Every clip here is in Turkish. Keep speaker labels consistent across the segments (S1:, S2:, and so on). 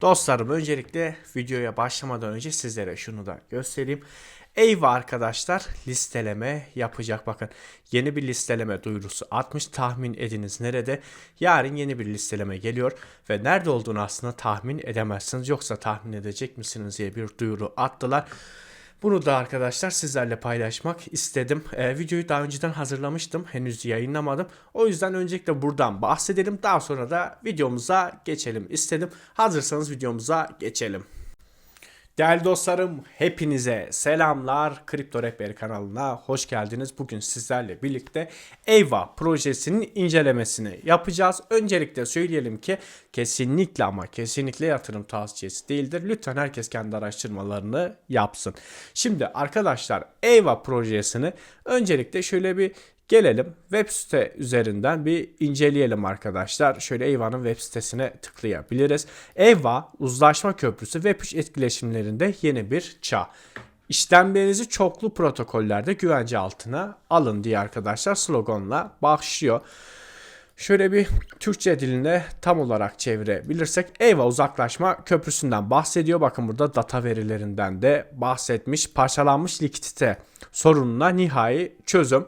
S1: Dostlarım öncelikle videoya başlamadan önce sizlere şunu da göstereyim. Eyvah arkadaşlar listeleme yapacak bakın. Yeni bir listeleme duyurusu atmış. Tahmin ediniz nerede? Yarın yeni bir listeleme geliyor ve nerede olduğunu aslında tahmin edemezsiniz. Yoksa tahmin edecek misiniz diye bir duyuru attılar. Bunu da arkadaşlar sizlerle paylaşmak istedim. Ee, videoyu daha önceden hazırlamıştım. Henüz yayınlamadım. O yüzden öncelikle buradan bahsedelim. Daha sonra da videomuza geçelim istedim. Hazırsanız videomuza geçelim. Değerli dostlarım hepinize selamlar. Kripto Rehberi kanalına hoş geldiniz. Bugün sizlerle birlikte Eyva projesinin incelemesini yapacağız. Öncelikle söyleyelim ki kesinlikle ama kesinlikle yatırım tavsiyesi değildir. Lütfen herkes kendi araştırmalarını yapsın. Şimdi arkadaşlar Eyva projesini öncelikle şöyle bir Gelelim web site üzerinden bir inceleyelim arkadaşlar. Şöyle Eyva'nın web sitesine tıklayabiliriz. Eyva uzlaşma köprüsü Web3 etkileşimlerinde yeni bir çağ. İşlemlerinizi çoklu protokollerde güvence altına alın diye arkadaşlar sloganla başlıyor. Şöyle bir Türkçe diline tam olarak çevirebilirsek Eyva uzaklaşma köprüsünden bahsediyor. Bakın burada data verilerinden de bahsetmiş. Parçalanmış likidite sorununa nihai çözüm.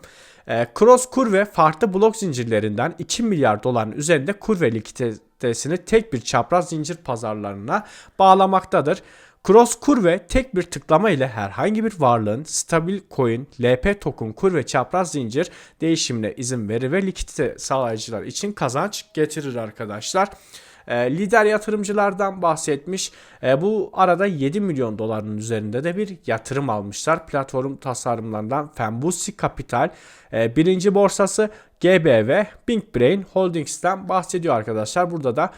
S1: E, Cross Kurve farklı blok zincirlerinden 2 milyar doların üzerinde kurve likiditesini tek bir çapraz zincir pazarlarına bağlamaktadır. Cross kurve tek bir tıklama ile herhangi bir varlığın stabil coin, LP token, kurve çapraz zincir değişimine izin verir ve likidite sağlayıcılar için kazanç getirir arkadaşlar. E, lider yatırımcılardan bahsetmiş. E, bu arada 7 milyon doların üzerinde de bir yatırım almışlar. Platform tasarımlarından Fembusi Capital, e, birinci borsası GBV, Big Brain Holdings'ten bahsediyor arkadaşlar. Burada da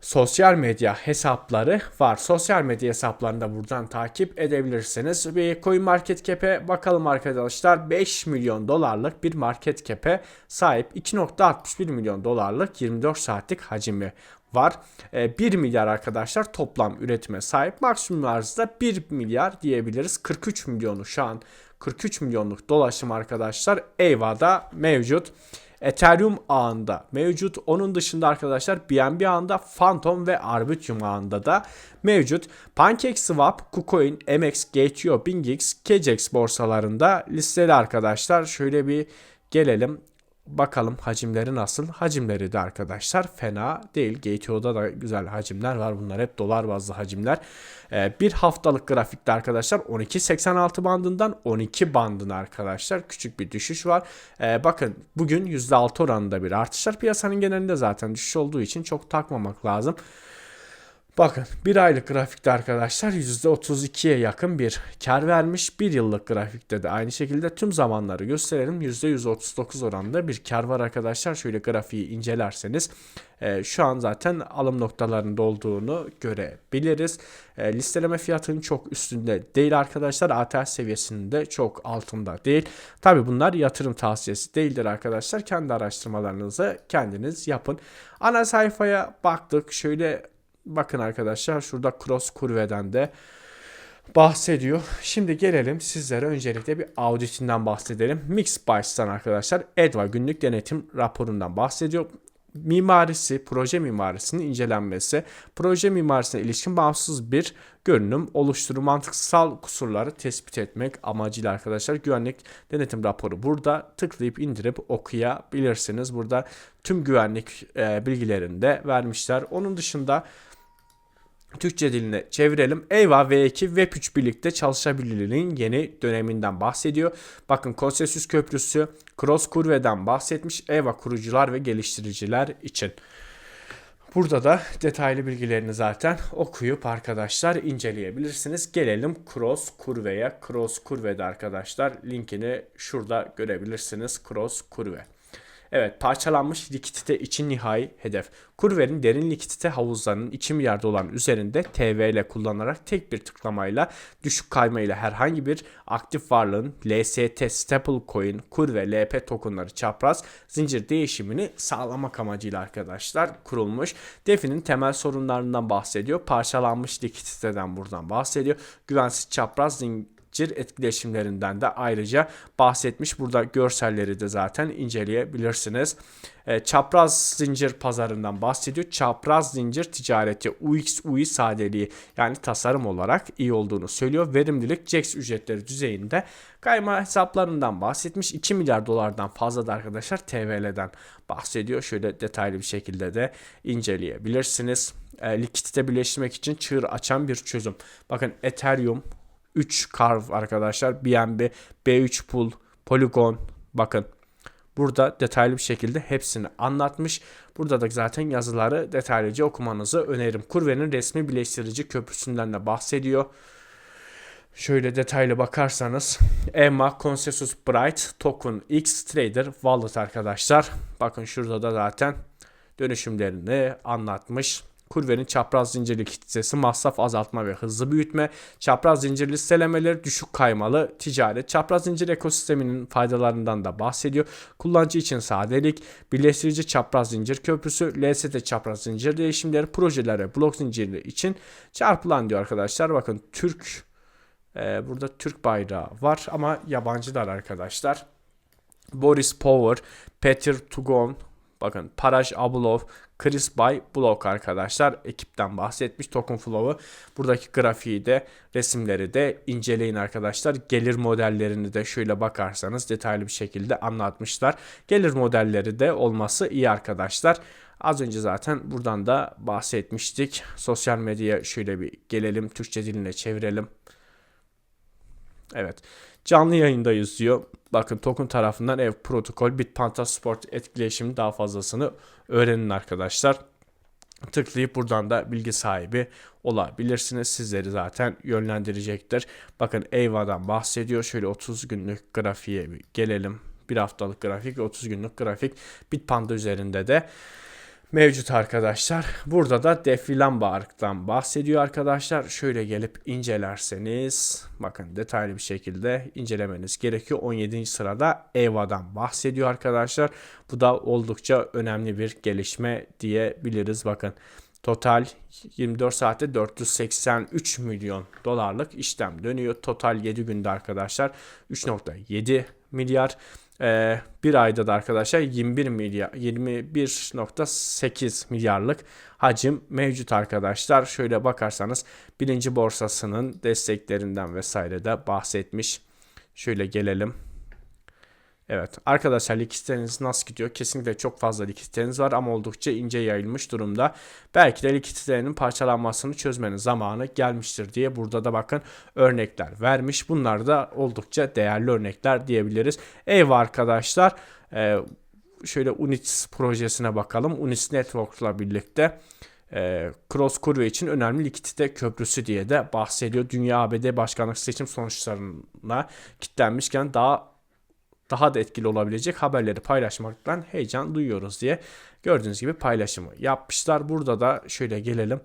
S1: sosyal medya hesapları var. Sosyal medya hesaplarını da buradan takip edebilirsiniz. Bir coin market cap'e bakalım arkadaşlar. 5 milyon dolarlık bir market cap'e sahip 2.61 milyon dolarlık 24 saatlik hacmi var. 1 ee, milyar arkadaşlar toplam üretime sahip. Maksimum arzda 1 milyar diyebiliriz. 43 milyonu şu an 43 milyonluk dolaşım arkadaşlar Eyva'da mevcut. Ethereum ağında mevcut. Onun dışında arkadaşlar BNB ağında Phantom ve Arbitrum ağında da mevcut. PancakeSwap, KuCoin, MX, Gate.io, BingX, KJX borsalarında listeli arkadaşlar. Şöyle bir gelelim. Bakalım hacimleri nasıl? Hacimleri de arkadaşlar fena değil. GTO'da da güzel hacimler var. Bunlar hep dolar bazlı hacimler. Ee, bir haftalık grafikte arkadaşlar 12.86 bandından 12 bandına arkadaşlar küçük bir düşüş var. Ee, bakın bugün %6 oranında bir artış var. Piyasanın genelinde zaten düşüş olduğu için çok takmamak lazım. Bakın bir aylık grafikte arkadaşlar %32'ye yakın bir kar vermiş. Bir yıllık grafikte de aynı şekilde tüm zamanları gösterelim. %139 oranında bir kar var arkadaşlar. Şöyle grafiği incelerseniz e, şu an zaten alım noktalarında olduğunu görebiliriz. E, listeleme fiyatının çok üstünde değil arkadaşlar. ATH seviyesinde çok altında değil. Tabi bunlar yatırım tavsiyesi değildir arkadaşlar. Kendi araştırmalarınızı kendiniz yapın. Ana sayfaya baktık. Şöyle Bakın arkadaşlar şurada cross kurveden de bahsediyor. Şimdi gelelim sizlere öncelikle bir auditinden bahsedelim. Mixbytes'tan arkadaşlar Edva günlük denetim raporundan bahsediyor mimarisi, proje mimarisinin incelenmesi, proje mimarisine ilişkin bağımsız bir görünüm oluşturur. Mantıksal kusurları tespit etmek amacıyla arkadaşlar güvenlik denetim raporu burada tıklayıp indirip okuyabilirsiniz. Burada tüm güvenlik e, bilgilerini de vermişler. Onun dışında Türkçe diline çevirelim. EVA V2 Web3 birlikte çalışabilirliğin yeni döneminden bahsediyor. Bakın Consensus Köprüsü Cross Kurve'den bahsetmiş. EVA kurucular ve geliştiriciler için. Burada da detaylı bilgilerini zaten okuyup arkadaşlar inceleyebilirsiniz. Gelelim Cross Kurve'ye. Cross Kurve'de arkadaşlar linkini şurada görebilirsiniz. Cross Kurve. Evet parçalanmış likidite için nihai hedef. Kurver'in derin likidite havuzlarının 2 milyar doların üzerinde TVL kullanarak tek bir tıklamayla düşük kaymayla herhangi bir aktif varlığın LST Stablecoin, Kur ve LP tokenları çapraz zincir değişimini sağlamak amacıyla arkadaşlar kurulmuş. DeFi'nin temel sorunlarından bahsediyor. Parçalanmış likiditeden buradan bahsediyor. Güvensiz çapraz zincir zincir etkileşimlerinden de ayrıca bahsetmiş. Burada görselleri de zaten inceleyebilirsiniz. E, çapraz zincir pazarından bahsediyor. Çapraz zincir ticareti UX UI sadeliği yani tasarım olarak iyi olduğunu söylüyor. Verimlilik CEX ücretleri düzeyinde kayma hesaplarından bahsetmiş. 2 milyar dolardan fazla da arkadaşlar TVL'den bahsediyor. Şöyle detaylı bir şekilde de inceleyebilirsiniz. E, likidite birleştirmek için çığır açan bir çözüm. Bakın Ethereum 3 Carve arkadaşlar. BNB, B3 Pool, Polygon bakın Burada detaylı bir şekilde hepsini anlatmış. Burada da zaten yazıları detaylıca okumanızı öneririm. Kurve'nin resmi birleştirici köprüsünden de bahsediyor. Şöyle detaylı bakarsanız EMA Consensus Bright Token X Trader Wallet arkadaşlar. Bakın şurada da zaten dönüşümlerini anlatmış. Kurvenin çapraz zincir likiditesi, masraf azaltma ve hızlı büyütme, çapraz zincir listelemeleri, düşük kaymalı ticaret, çapraz zincir ekosisteminin faydalarından da bahsediyor. Kullanıcı için sadelik, birleştirici çapraz zincir köprüsü, LST çapraz zincir değişimleri, projeler ve blok zincirleri için çarpılan diyor arkadaşlar. Bakın Türk, e, burada Türk bayrağı var ama yabancılar arkadaşlar. Boris Power, Peter Tugon, Bakın Paraj Abulov, Chris Bay Block arkadaşlar ekipten bahsetmiş Token Flow'u. Buradaki grafiği de resimleri de inceleyin arkadaşlar. Gelir modellerini de şöyle bakarsanız detaylı bir şekilde anlatmışlar. Gelir modelleri de olması iyi arkadaşlar. Az önce zaten buradan da bahsetmiştik. Sosyal medyaya şöyle bir gelelim. Türkçe diline çevirelim. Evet. Canlı yayındayız diyor. Bakın token tarafından ev protokol Bitpanda Sport etkileşimi daha fazlasını öğrenin arkadaşlar. Tıklayıp buradan da bilgi sahibi olabilirsiniz. Sizleri zaten yönlendirecektir. Bakın Eyva'dan bahsediyor. Şöyle 30 günlük grafiğe gelelim. Bir haftalık grafik ve 30 günlük grafik Bitpanda üzerinde de mevcut arkadaşlar. Burada da defilan bağırıktan bahsediyor arkadaşlar. Şöyle gelip incelerseniz bakın detaylı bir şekilde incelemeniz gerekiyor. 17. sırada EVA'dan bahsediyor arkadaşlar. Bu da oldukça önemli bir gelişme diyebiliriz. Bakın Total 24 saatte 483 milyon dolarlık işlem dönüyor. Total 7 günde arkadaşlar 3.7 milyar. Ee, bir ayda da arkadaşlar 21 milyar 21.8 milyarlık hacim mevcut arkadaşlar. Şöyle bakarsanız birinci borsasının desteklerinden vesaire de bahsetmiş. Şöyle gelelim. Evet arkadaşlar likiditeniz nasıl gidiyor? Kesinlikle çok fazla likiditeniz var ama oldukça ince yayılmış durumda. Belki de likiditenin parçalanmasını çözmenin zamanı gelmiştir diye burada da bakın örnekler vermiş. Bunlar da oldukça değerli örnekler diyebiliriz. Eyvah arkadaşlar. Ee, şöyle Units projesine bakalım. Units Network'la birlikte e, Cross Kurve için önemli likidite köprüsü diye de bahsediyor. Dünya ABD başkanlık seçim sonuçlarına kilitlenmişken daha daha da etkili olabilecek haberleri paylaşmaktan heyecan duyuyoruz diye gördüğünüz gibi paylaşımı yapmışlar. Burada da şöyle gelelim.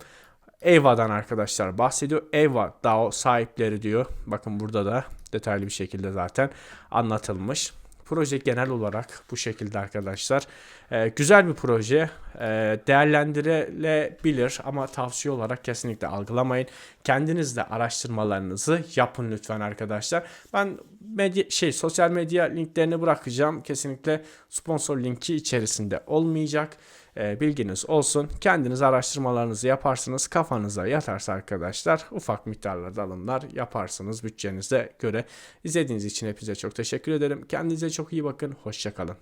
S1: Eva'dan arkadaşlar bahsediyor. Eva DAO sahipleri diyor. Bakın burada da detaylı bir şekilde zaten anlatılmış. Proje genel olarak bu şekilde arkadaşlar. Ee, güzel bir proje. Ee, değerlendirilebilir ama tavsiye olarak kesinlikle algılamayın. Kendiniz de araştırmalarınızı yapın lütfen arkadaşlar. Ben medya, şey sosyal medya linklerini bırakacağım. Kesinlikle sponsor linki içerisinde olmayacak. E, bilginiz olsun. Kendiniz araştırmalarınızı yaparsınız. Kafanıza yatarsa arkadaşlar ufak miktarlarda alımlar yaparsınız bütçenize göre. İzlediğiniz için hepinize çok teşekkür ederim. Kendinize çok iyi bakın. Hoşçakalın.